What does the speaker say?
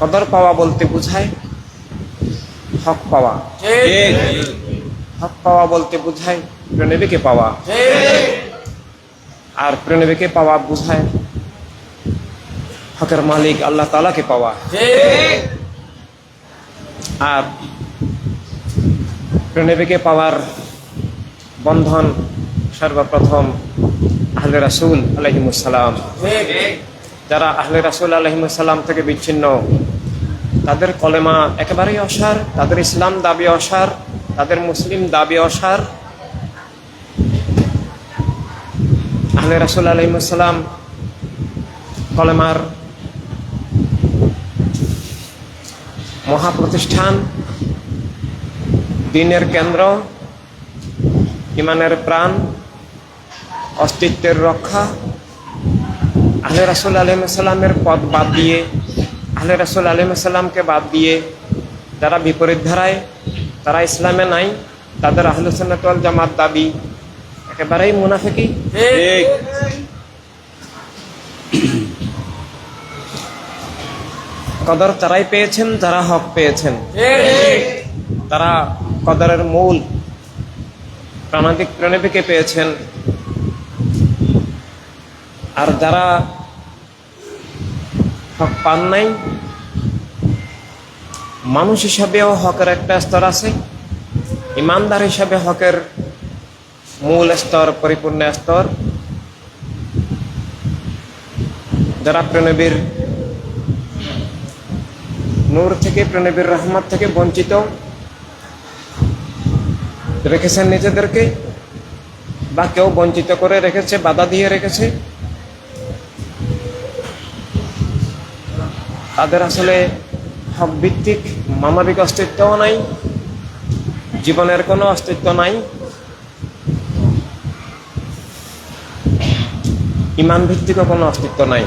কদর পাওয়া বলতে বোঝায়, হক পাওয়া। হক পাওয়া বলতে বোঝায়, প্রণবীকে পাওয়া। আর প্রণবীকে পাওয়া বোঝায়, হকের মালিক আল্লাহ তালাকে পাওয়া। আর প্রণবীকে পাওয়ার বন্ধন সর্বপ্রথম আহলে রাসুল আলহিমুসালাম যারা আহলে রাসুল আলহিমসাল্লাম থেকে বিচ্ছিন্ন, তাদের কলেমা একেবারেই অসার, তাদের ইসলাম দাবি অসার, তাদের মুসলিম দাবি অসার। আহলে রাসুল আলহিমসাল্লাম কলেমার মহাপ্রতিষ্ঠান, দিনের কেন্দ্র, ইমানের প্রাণ, অস্তিত্বের রক্ষা আহলে রাসুল আলহিমসাল্লামের পথ বাদ দিয়ে আহলে রাসুল আলহিমসাল্লামকে বাদ দিয়ে যারা বিপরীত ধারায় তারা ইসলামে নাই তাদের আহলে সুন্নাতুল জামাত দাবি একেবারেই মুনাফিকি। কদর তারাই পেয়েছেন যারা হক পেয়েছেন তারা কদরের মূল প্রাণাদিক প্রণবীকে পেয়েছেন আর যারা হক পান নাই, মানুষ হিসাবেও হকের একটা স্তর আছে। ইমানদার হিসাবে হকের মূল স্তর, পরিপূর্ণ স্তর। যারা প্রণবীর নূর থেকে, প্রণবীর রহমত থেকে বঞ্চিত, রেখেছেন নিজেদেরকে, বা কেউ বঞ্চিত করে রেখেছে, বাধা দিয়ে রেখেছে তাদের আসলে হক ভিত্তিক মানবিক অস্তিত্বও নাই, জীবনের কোনো অস্তিত্ব নাই। ইমান ভিত্তিকও কোনো অস্তিত্ব নাই।